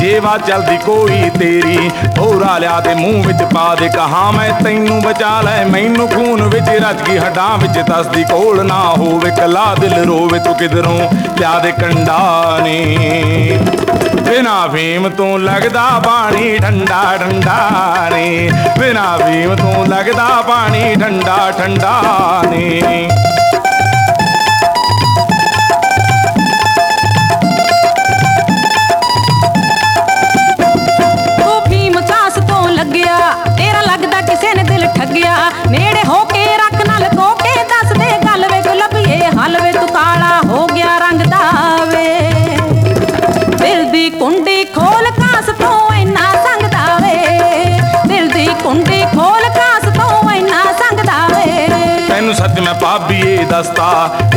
ਜੇਵਾ ਚਲਦੀ ਕੋਈ ਤੇਰੀ। ਹੋਰਾ ਲਿਆ ਦੇ ਮੂੰਹ ਵਿੱਚ ਪਾ ਦੇ ਕਹਾ, ਮੈਂ ਤੈਨੂੰ ਬਚਾ ਲੈ। ਮੈਨੂੰ ਖੂਨ ਵਿੱਚ ਰਜ ਗਈ, ਹੱਡਾਂ ਵਿੱਚ ਤਸਦੀ ਕੋਲ ਨਾ ਹੋਵੇ। ਕਲਾ ਦਿਲ ਰੋਵੇ ਤੂੰ ਕਿਧਰੋਂ ਲਿਆ ਦੇ ਕੰਡਾ ਨੇ। ਬਿਨਾ ਭੀਮ ਤੋਂ ਲੱਗਦਾ ਪਾਣੀ ਠੰਡਾ ਠੰਡਾ ਨੇ। ਬਿਨਾ ਭੀਮ ਤੋਂ ਲੱਗਦਾ ਪਾਣੀ ਠੰਡਾ ਠੰਡਾ ਨੇ। ਨੇ ਨੇੜੇ ਹੋ ਕੇ ਰੱਖ ਨਾਲ ਕੋ ਕੇ ਦੱਸ ਦੇ ਗੱਲ ਵੇ ਗੁਲਬੀਏ ਹਲਵੇ ਤੂੰ ਕਾਲਾ ਹੋ ਗਿਆ ਰੰਗ ਦਾ ਵੇ। ਦਿਲ ਦੀ ਕੁੰਡੀ ਖੋਲ ਕਾਸ ਤੋਂ ਇੰਨਾ ਸੰਗਦਾ ਵੇ। ਦਿਲ ਦੀ ਕੁੰਡੀ ਖੋਲ ਕਾਸ ਤੋਂ ਇੰਨਾ ਸੰਗਦਾ ਵੇ। ਤੈਨੂੰ ਸੱਚ ਮੈਂ ਭਾਬੀਏ ਦੱਸਤਾ,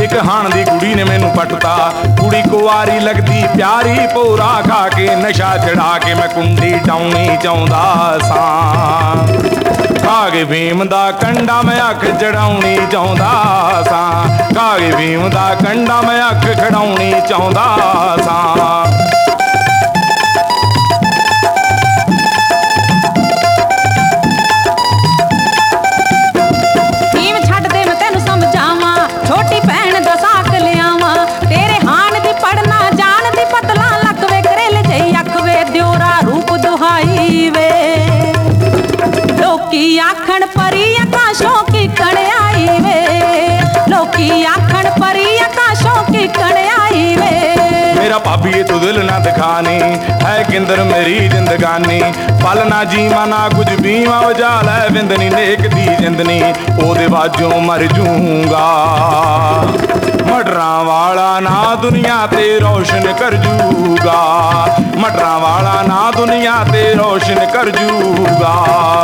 ਇੱਕ ਹਾਣ ਦੀ ਕੁੜੀ ਨੇ ਮੈਨੂੰ ਪਟਤਾ। ਕੁੜੀ ਕੁਆਰੀ ਲੱਗਦੀ, ਪਿਆਰੀ ਪੋਰਾ ਖਾ ਕੇ ਨਸ਼ਾ ਚੜਾ ਕੇ ਮੈਂ ਕੁੰਡੀ ਡਾਉਣੀ ਚਾਹੁੰਦਾ ਸਾਂ। ਕਾਗ ਭੀਮ ਦਾ ਕੰਡਾ ਮੈਂ ਅੱਖ ਚੜਾਉਣੀ ਚਾਹੁੰਦਾ ਸਾਂ। ਕਾਗ ਭੀਮ ਦਾ ਕੰਡਾ ਮੈਂ ਅੱਖ ਖੜਾਉਣੀ ਚਾਹੁੰਦਾ ਲੋਕੀ ਆਖਣ, ਪਰੀ ਆਕਾਸ਼ੋਂ ਕੀ ਕਣਿਆਈ ਵੇ। ਲੋਕੀ ਆਖਣ, ਪਰੀ ਆਕਾਸ਼ੋਂ ਕੀ ਕਣਿਆਈ ਵੇ। ਮੇਰਾ ਭਾਬੀਏ ਤੂੰ ਦਿਲ ਨਾ ਦਿਖਾਨੀ, ਹੈ ਕਿੰਦਰ ਮੇਰੀ ਜ਼ਿੰਦਗਾਨੀ। ਪਲ ਨਾ ਜੀਵਾਂ, ਨਾ ਕੁਝ ਵੀਵਾਂ ਵਜਾ ਲੈ ਵਿੰਦਨੀ, ਨੇਕ ਦੀ ਜਿੰਦਨੀ, ਉਹਦੇ ਬਾਝੋਂ ਮਰ ਜੂੰਗਾ। ਮਟਰਾਂ ਵਾਲਾ ਨਾ ਦੁਨੀਆ ਤੇ ਰੋਸ਼ਨ ਕਰ ਜੂਗਾ। ਮਟਰਾਂ ਵਾਲਾ ਨਾ ਦੁਨੀਆ ਤੇ ਰੋਸ਼ਨ ਕਰ ਜੂਗਾ।